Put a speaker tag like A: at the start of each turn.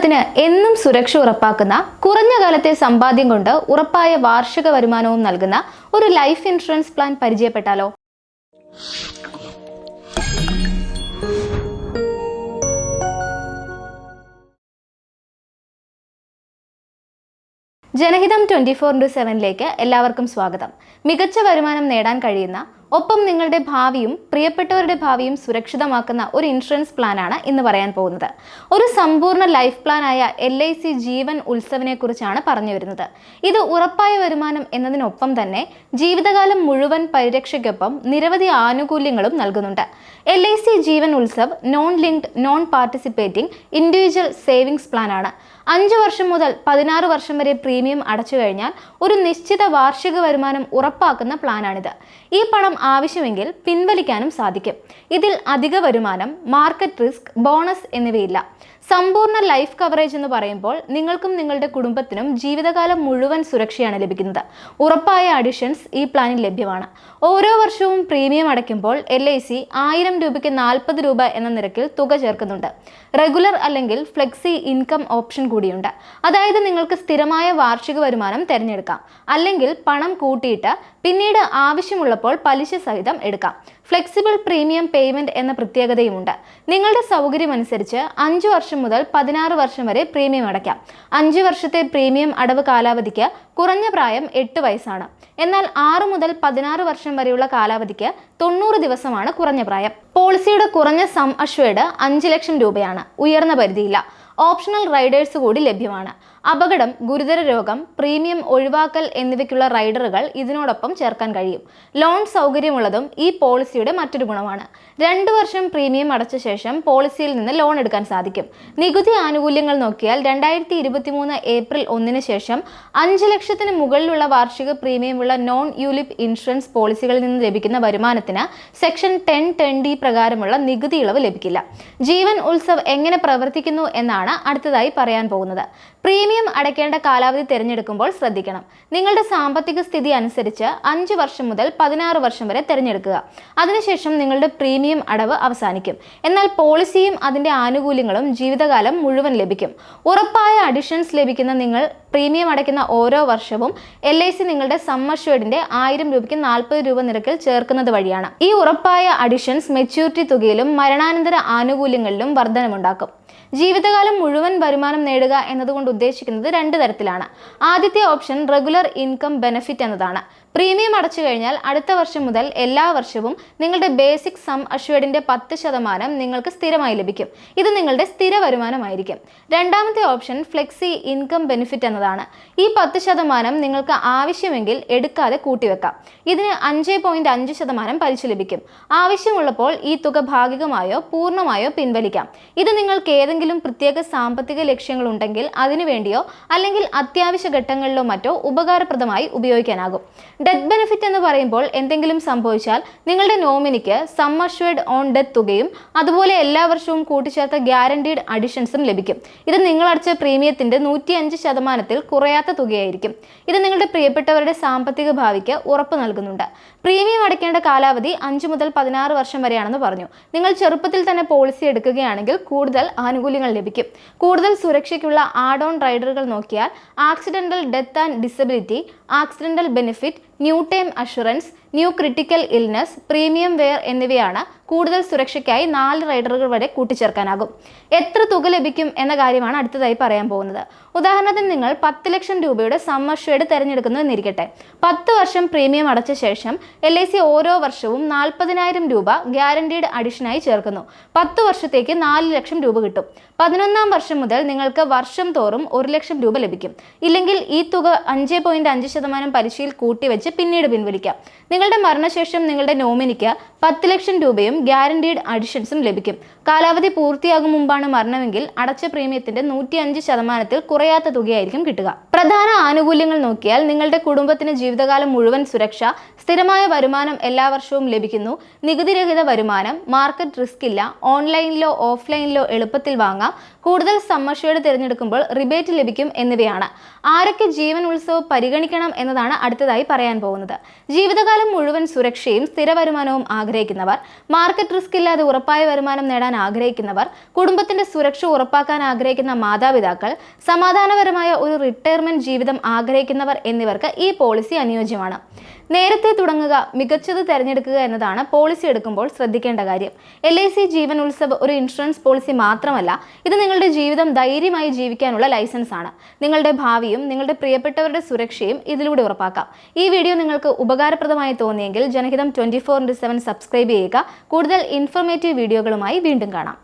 A: കുടുംബത്തിന് എന്നും സുരക്ഷ ഉറപ്പാക്കുന്ന കുറഞ്ഞ കാലത്തെ സമ്പാദ്യം കൊണ്ട് ഉറപ്പായ വാർഷിക വരുമാനവും നൽകുന്ന ഒരു ലൈഫ് ഇൻഷുറൻസ് പ്ലാൻ പരിചയപ്പെട്ടാലോ? ജനഹിതം ട്വന്റി ഫോർ ഇന്റു സെവനിലേക്ക് എല്ലാവർക്കും സ്വാഗതം. മികച്ച വരുമാനം നേടാൻ കഴിയുന്ന ഒപ്പം നിങ്ങളുടെ ഭാവിയും പ്രിയപ്പെട്ടവരുടെ ഭാവിയും സുരക്ഷിതമാക്കുന്ന ഒരു ഇൻഷുറൻസ് പ്ലാനാണ് ഇന്ന് പറയാൻ പോകുന്നത്. ഒരു സമ്പൂർണ ലൈഫ് പ്ലാനായ എൽ ഐ സി ജീവൻ ഉത്സവിനെ കുറിച്ചാണ് പറഞ്ഞു വരുന്നത്. ഇത് ഉറപ്പായ വരുമാനം എന്നതിനൊപ്പം തന്നെ ജീവിതകാലം മുഴുവൻ പരിരക്ഷയ്ക്കൊപ്പം നിരവധി ആനുകൂല്യങ്ങളും നൽകുന്നുണ്ട്. L I C Jeevan Utsav non linked non participating individual savings പ്ലാനാണ്. അഞ്ച് വർഷം മുതൽ പതിനാറ് വർഷം വരെ പ്രീമിയം അടച്ചു കഴിഞ്ഞാൽ ഒരു നിശ്ചിത വാർഷിക വരുമാനം ഉറപ്പാക്കുന്ന പ്ലാനാണിത്. ഈ പണം ആവശ്യമെങ്കിൽ പിൻവലിക്കാനും സാധിക്കും. ഇതിൽ അധിക വരുമാനം മാർക്കറ്റ് റിസ്ക് ബോണസ് എന്നിവയില്ല. സമ്പൂർണ ലൈഫ് കവറേജ് എന്ന് പറയുമ്പോൾ നിങ്ങൾക്കും നിങ്ങളുടെ കുടുംബത്തിനും ജീവിതകാലം മുഴുവൻ സുരക്ഷയാണ് ലഭിക്കുന്നത്. ഉറപ്പായ അഡിഷൻസ് ഈ പ്ലാനിൽ ലഭ്യമാണ്. ഓരോ വർഷവും പ്രീമിയം അടയ്ക്കുമ്പോൾ എൽ ഐ സി ആയിരം രൂപയ്ക്ക് നാൽപ്പത് രൂപ എന്ന നിരക്കിൽ തുക ചേർക്കുന്നുണ്ട്. റെഗുലർ അല്ലെങ്കിൽ ഫ്ലെക്സി ഇൻകം ഓപ്ഷൻ കൂടിയുണ്ട്. അതായത് നിങ്ങൾക്ക് സ്ഥിരമായ വാർഷിക വരുമാനം തിരഞ്ഞെടുക്കാം. അല്ലെങ്കിൽ പണം കൂട്ടിയിട്ട് പിന്നീട് ആവശ്യമുള്ളപ്പോൾ പലിശ സഹിതം എടുക്കാം. ഫ്ലെക്സിബിൾ പ്രീമിയം പേയ്മെന്റ് എന്ന പ്രത്യേകതയുമുണ്ട്. നിങ്ങളുടെ സൗകര്യമനുസരിച്ച് അഞ്ച് വർഷം മുതൽ പതിനാറ് വർഷം വരെ പ്രീമിയം അടയ്ക്കാം. അഞ്ച് വർഷത്തെ പ്രീമിയം അടവ് കാലാവധിക്ക് കുറഞ്ഞ പ്രായം എട്ട് വയസ്സാണ്. എന്നാൽ ആറ് മുതൽ പതിനാറ് വർഷം വരെയുള്ള കാലാവധിക്ക് തൊണ്ണൂറ് ദിവസമാണ് കുറഞ്ഞ പ്രായം. പോളിസിയുടെ കുറഞ്ഞ സം അഷ്വേർഡ് അഞ്ച് ലക്ഷം രൂപയാണ്. ഉയർന്ന പരിധിയില്ല. ഓപ്ഷണൽ റൈഡേഴ്സ് കൂടി ലഭ്യമാണ്. അപകടം ഗുരുതര രോഗം പ്രീമിയം ഒഴിവാക്കൽ എന്നിവയ്ക്കുള്ള റൈഡറുകൾ ഇതിനോടൊപ്പം ചേർക്കാൻ കഴിയും. ലോൺ സൗകര്യമുള്ളതും ഈ പോളിസിയുടെ മറ്റൊരു ഗുണമാണ്. രണ്ട് വർഷം പ്രീമിയം അടച്ച ശേഷം പോളിസിയിൽ നിന്ന് ലോൺ എടുക്കാൻ സാധിക്കും. നികുതി ആനുകൂല്യങ്ങൾ നോക്കിയാൽ രണ്ടായിരത്തി ഇരുപത്തി മൂന്ന് ഏപ്രിൽ ഒന്നിന് ശേഷം അഞ്ച് ലക്ഷത്തിന് മുകളിലുള്ള വാർഷിക പ്രീമിയമുള്ള നോൺ യൂലിപ് ഇൻഷുറൻസ് പോളിസികളിൽ നിന്ന് ലഭിക്കുന്ന വരുമാനത്തിന് സെക്ഷൻ ടെൻ ടെൻ ഡി പ്രകാരമുള്ള നികുതി ഇളവ് ലഭിക്കില്ല. ജീവൻ ഉത്സവ് എങ്ങനെ പ്രവർത്തിക്കുന്നു എന്നാണ് അടുത്തതായി പറയാൻ പോകുന്നത്. പ്രീമിയം അടയ്ക്കേണ്ട കാലാവധി തിരഞ്ഞെടുക്കുമ്പോൾ ശ്രദ്ധിക്കണം. നിങ്ങളുടെ സാമ്പത്തിക സ്ഥിതി അനുസരിച്ച് അഞ്ച് വർഷം മുതൽ പതിനാറ് വർഷം വരെ തിരഞ്ഞെടുക്കുക. അതിനുശേഷം നിങ്ങളുടെ പ്രീമിയം അടവ് അവസാനിക്കും. എന്നാൽ പോളിസിയും അതിന്റെ ആനുകൂല്യങ്ങളും ജീവിതകാലം മുഴുവൻ ലഭിക്കും. ഉറപ്പായ അഡിഷൻസ് ലഭിക്കുന്ന നിങ്ങൾ പ്രീമിയം അടയ്ക്കുന്ന ഓരോ വർഷവും എൽ ഐ സി നിങ്ങളുടെ സമ്മർഷ്വേഡിന്റെ ആയിരം രൂപയ്ക്ക് നാൽപ്പത് രൂപ നിരക്കിൽ ചേർക്കുന്നത് വഴിയാണ്. ഈ ഉറപ്പായ അഡിഷൻസ് മെച്യൂരിറ്റി തുകയിലും മരണാനന്തര ആനുകൂല്യങ്ങളിലും വർധനമുണ്ടാക്കും. ജീവിതകാലം മുഴുവൻ വരുമാനം നേടുക എന്നതുകൊണ്ട് ഉദ്ദേശിക്കുന്നത് രണ്ട് തരത്തിലാണ്. ആദ്യത്തെ ഓപ്ഷൻ റെഗുലർ ഇൻകം ബെനഫിറ്റ് എന്നതാണ്. പ്രീമിയം അടച്ചു കഴിഞ്ഞാൽ അടുത്ത വർഷം മുതൽ എല്ലാ വർഷവും നിങ്ങളുടെ ബേസിക് സം അഷ്വേർഡിന്റെ പത്ത് ശതമാനം നിങ്ങൾക്ക് സ്ഥിരമായി ലഭിക്കും. ഇത് നിങ്ങളുടെ സ്ഥിര വരുമാനമായിരിക്കും. രണ്ടാമത്തെ ഓപ്ഷൻ ഫ്ലെക്സി ഇൻകം ബെനിഫിറ്റ് എന്നതാണ്. ഈ പത്ത് ശതമാനം നിങ്ങൾക്ക് ആവശ്യമെങ്കിൽ എടുക്കാതെ കൂട്ടിവെക്കാം. ഇതിന് അഞ്ച് പോയിന്റ് അഞ്ച് ശതമാനം പലിശ ലഭിക്കും. ആവശ്യമുള്ളപ്പോൾ ഈ തുക ഭാഗികമായോ പൂർണമായോ പിൻവലിക്കാം. ഇത് നിങ്ങൾക്ക് ഏതെങ്കിലും പ്രത്യേക സാമ്പത്തിക ലക്ഷ്യങ്ങളുണ്ടെങ്കിൽ അതിനുവേണ്ടിയോ അല്ലെങ്കിൽ അത്യാവശ്യ ഘട്ടങ്ങളിലോ മറ്റോ ഉപകാരപ്രദമായി ഉപയോഗിക്കാനാകും. ഡെത്ത് ബെനിഫിറ്റ് എന്ന് പറയുമ്പോൾ എന്തെങ്കിലും സംഭവിച്ചാൽ നിങ്ങളുടെ നോമിനിക്ക് സം ഓൺ ഡെത്ത് തുകയും അതുപോലെ എല്ലാ വർഷവും കൂട്ടിച്ചേർത്ത ഗ്യാരണ്ടീഡ് അഡിഷൻസും ലഭിക്കും. ഇത് നിങ്ങൾ അടച്ച പ്രീമിയത്തിന്റെ നൂറ്റി അഞ്ച് ശതമാനത്തിൽ കുറയാത്ത തുകയായിരിക്കും. ഇത് നിങ്ങളുടെ പ്രിയപ്പെട്ടവരുടെ സാമ്പത്തിക ഭാവിക്ക് ഉറപ്പ് നൽകുന്നുണ്ട്. പ്രീമിയം അടയ്ക്കേണ്ട കാലാവധി അഞ്ച് മുതൽ പതിനാറ് വർഷം വരെയാണെന്ന് പറഞ്ഞു. നിങ്ങൾ ചെറുപ്പത്തിൽ തന്നെ പോളിസി എടുക്കുകയാണെങ്കിൽ കൂടുതൽ ആനുകൂല്യങ്ങൾ ലഭിക്കും. കൂടുതൽ സുരക്ഷയ്ക്കുള്ള ആഡ് ഓൺ റൈഡറുകൾ നോക്കിയാൽ accidental death and disability accidental benefit new time assurance new critical illness premium waiver എന്നിവയാണ് കൂടുതൽ സുരക്ഷയ്ക്കായി നാല് റൈഡറുകൾ വരെ കൂട്ടിച്ചേർക്കാനാകും. എത്ര തുക ലഭിക്കും എന്ന കാര്യമാണ് അടുത്തതായി പറയാൻ പോകുന്നത്. ഉദാഹരണത്തിന് നിങ്ങൾ പത്ത് ലക്ഷം രൂപയുടെ സമ്മർ ഷെയ്ഡ് തിരഞ്ഞെടുക്കുന്നു എന്നിരിക്കട്ടെ. പത്ത് വർഷം പ്രീമിയം അടച്ച ശേഷം എൽ ഐ സി ഓരോ വർഷവും നാൽപ്പതിനായിരം രൂപ ഗ്യാരണ്ടീഡ് അഡീഷനായി ചേർക്കുന്നു. പത്ത് വർഷത്തേക്ക് നാല് ലക്ഷം രൂപ കിട്ടും. പതിനൊന്നാം വർഷം മുതൽ നിങ്ങൾക്ക് വർഷം തോറും ഒരു ലക്ഷം രൂപ ലഭിക്കും. ഇല്ലെങ്കിൽ ഈ തുക അഞ്ച് പോയിന്റ് അഞ്ച് ശതമാനം പലിശയിൽ കൂട്ടിവെച്ച് പിന്നീട് പിൻവലിക്കാം. നിങ്ങളുടെ മരണശേഷം നിങ്ങളുടെ നോമിനിക്ക് പത്ത് ലക്ഷം രൂപയും ഗ്യാരണ്ടീഡ് അഡിഷൻസും ലഭിക്കും. കാലാവധി പൂർത്തിയാകും മുമ്പാണ് മരണമെങ്കിൽ അടച്ച പ്രീമിയത്തിന്റെ നൂറ്റി അഞ്ച് ശതമാനത്തിൽ കുറയാത്ത തുകയായിരിക്കും കിട്ടുക. പ്രധാന ആനുകൂല്യങ്ങൾ നോക്കിയാൽ നിങ്ങളുടെ കുടുംബത്തിന് ജീവിതകാലം മുഴുവൻ സുരക്ഷ സ്ഥിരമായ വരുമാനം എല്ലാ വർഷവും ലഭിക്കുന്നു. നികുതിരഹിത വരുമാനം മാർക്കറ്റ് റിസ്ക് ഇല്ല ഓൺലൈനിലോ ഓഫ്ലൈനിലോ എളുപ്പത്തിൽ വാങ്ങാം. കൂടുതൽ സമ്മർഷയോട് തിരഞ്ഞെടുക്കുമ്പോൾ റിബേറ്റ് ലഭിക്കും എന്നിവയാണ്. ആരൊക്കെ ജീവൻ ഉത്സവ് പരിഗണിക്കണം എന്നതാണ് അടുത്തതായി പറയാൻ പോകുന്നത്. ജീവിതകാലം മുഴുവൻ സുരക്ഷയും സ്ഥിര വരുമാനവും ആഗ്രഹിക്കുന്നവർ മാർക്കറ്റ് റിസ്ക് ഇല്ലാതെ ഉറപ്പായ വരുമാനം നേടാൻ ആഗ്രഹിക്കുന്നവർ കുടുംബത്തിന്റെ സുരക്ഷ ഉറപ്പാക്കാൻ ആഗ്രഹിക്കുന്ന മാതാപിതാക്കൾ സമാധാനപരമായ ഒരു റിട്ടയർമെന്റ് ജീവിതം ആഗ്രഹിക്കുന്നവർ എന്നിവർക്ക് ഈ പോളിസി അനുയോജ്യമാണ്. നേരത്തെ തുടങ്ങുക മികച്ചത് തിരഞ്ഞെടുക്കുക എന്നതാണ് പോളിസി എടുക്കുമ്പോൾ ശ്രദ്ധിക്കേണ്ട കാര്യം. L I C Jeevan Utsav ഒരു ഇൻഷുറൻസ് പോളിസി മാത്രമല്ല ഇത് നിങ്ങളുടെ ജീവിതം ധൈര്യമായി ജീവിക്കാനുള്ള ലൈസൻസ് ആണ്. നിങ്ങളുടെ ഭാവിയും നിങ്ങളുടെ പ്രിയപ്പെട്ടവരുടെ സുരക്ഷയും ഇതിലൂടെ ഉറപ്പാക്കാം. ഈ വീഡിയോ നിങ്ങൾക്ക് ഉപകാരപ്രദമായി തോന്നിയെങ്കിൽ Janahitham twenty four into seven subscribe ചെയ്യുക. കൂടുതൽ ഇൻഫോർമേറ്റീവ് വീഡിയോകളുമായി വീണ്ടും കാണാം.